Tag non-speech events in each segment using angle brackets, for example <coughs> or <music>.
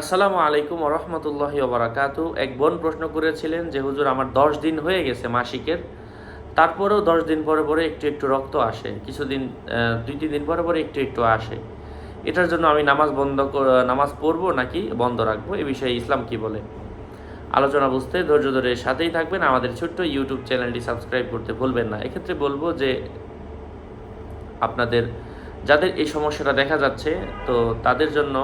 আসসালামু আলাইকুম রহমতুল্লাহ ওবরাকাতু এক বোন প্রশ্ন করেছিলেন যে, হুজুর, আমার দশ দিন হয়ে গেছে মাসিকের। তারপরেও দশ দিন পরে পরে একটু একটু রক্ত আসে। কিছুদিন দুই, তিন দিন পরে পরে একটু একটু আসে। এটার জন্য আমি নামাজ বন্ধ নামাজ পড়ব নাকি বন্ধ রাখব? এ বিষয়ে ইসলাম কি বলে? আলোচনা বুঝতে ধৈর্য ধরে সাথেই থাকবেন। আমাদের ছোট্ট ইউটিউব চ্যানেলটি সাবস্ক্রাইব করতে ভুলবেন না। এক্ষেত্রে বলব যে, আপনাদের, যাদের এই সমস্যাটা দেখা যাচ্ছে, তো তাদের জন্য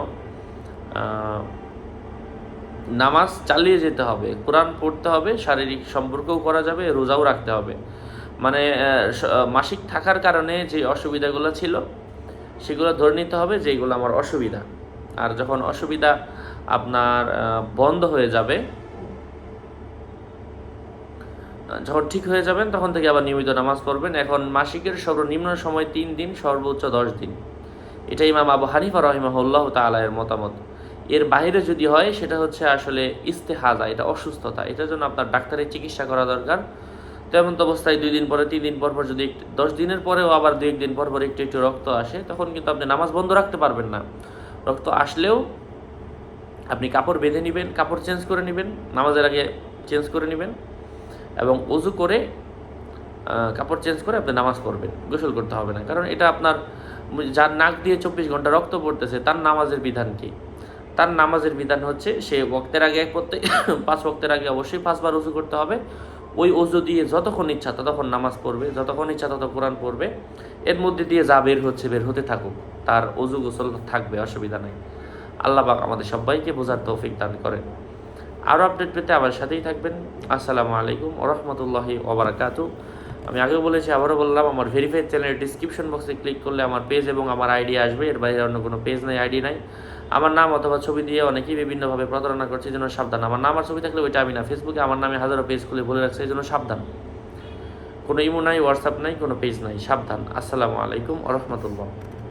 নামাজ চালিয়ে যেতে হবে, কোরআন পড়তে হবে, শারীরিক সম্পর্কও করা যাবে, রোজাও রাখতে হবে। মানে মাসিক থাকার কারণে যে অসুবিধাগুলো ছিল, সেগুলো ধরে নিতে হবে যে এগুলো আমার অসুবিধা। আর যখন অসুবিধা আপনার বন্ধ হয়ে যাবে, যখন ঠিক হয়ে যাবেন, তখন থেকে আবার নিয়মিত নামাজ পড়বেন। এখন মাসিকের সর্বনিম্ন সময় তিন দিন, সর্বোচ্চ দশ দিন। এটা ইমাম আবু হানিফা রহিমাহুল্লাহ তালায়ের মতামত। এর বাইরে যদি হয়, সেটা হচ্ছে আসলে ইস্তেহাজা, এটা অসুস্থতা। এটার জন্য আপনার ডাক্তারের চিকিৎসা করা দরকার। তেমন তো অবস্থায় দুই দিন পরে, তিন দিন পর পর যদি দশ দিনের পরেও আবার দুই একদিন পর পর একটু একটু রক্ত আসে, তখন কিন্তু আপনি নামাজ বন্ধ রাখতে পারবেন না। রক্ত আসলেও আপনি কাপড় বেঁধে নেবেন, কাপড় চেঞ্জ করে নেবেন, নামাজের আগে চেঞ্জ করে নেবেন এবং অজু করে কাপড় চেঞ্জ করে আপনি নামাজ পড়বেন। গোসল করতে হবে না। কারণ এটা আপনার, যার নাক দিয়ে চব্বিশ ঘণ্টা রক্ত পড়তেছে, তার নামাজের বিধান কি? তার নামাজের বিধান হচ্ছে সে বক্তের আগে প্রত্যেক <coughs> পাঁচ বক্তের আগে অবশ্যই পাঁচবার উজু করতে হবে। ওই অজু দিয়ে যতক্ষণ ইচ্ছা ততক্ষণ নামাজ পড়বে, যতক্ষণ ইচ্ছা তত কোরআন পড়বে। এর মধ্যে দিয়ে যা বের হচ্ছে বের হতে থাকুক, তার অজু গোসল থাকবে, অসুবিধা নেই। আল্লাহ পাক আমাদের সবাইকে বোঝার তৌফিক দান করেন। আরও আপডেট পেতে আমার সাথেই থাকবেন। আসসালামু আলাইকুম ওরহমতুল্লাহি ওবরাকাতু আমি আগেও বলেছি, আবারও বললাম, আমার ভেরিফাইড চ্যানেলের ডিসক্রিপশন বক্সে ক্লিক করলে আমার পেজ এবং আমার আইডি আসবে। এর বাইরে অন্য কোনো পেজ নাই আইডি নাই। আমার নাম অথবা ছবি দিয়ে অনেকেই বিভিন্নভাবে প্রতারণা করছে, এই জন্য সাবধান। আমার নাম আর ছবি থাকলে ওইটা আমি না। ফেসবুকে আমার নামে হাজারো পেজ খুলে বলে রাখছে, এই জন্য সাবধান। কোনো ইমো নাই হোয়াটসঅ্যাপ নাই, কোনো পেজ নাই। সাবধান। আসসালামু আলাইকুম ওরহমতুল্লাহ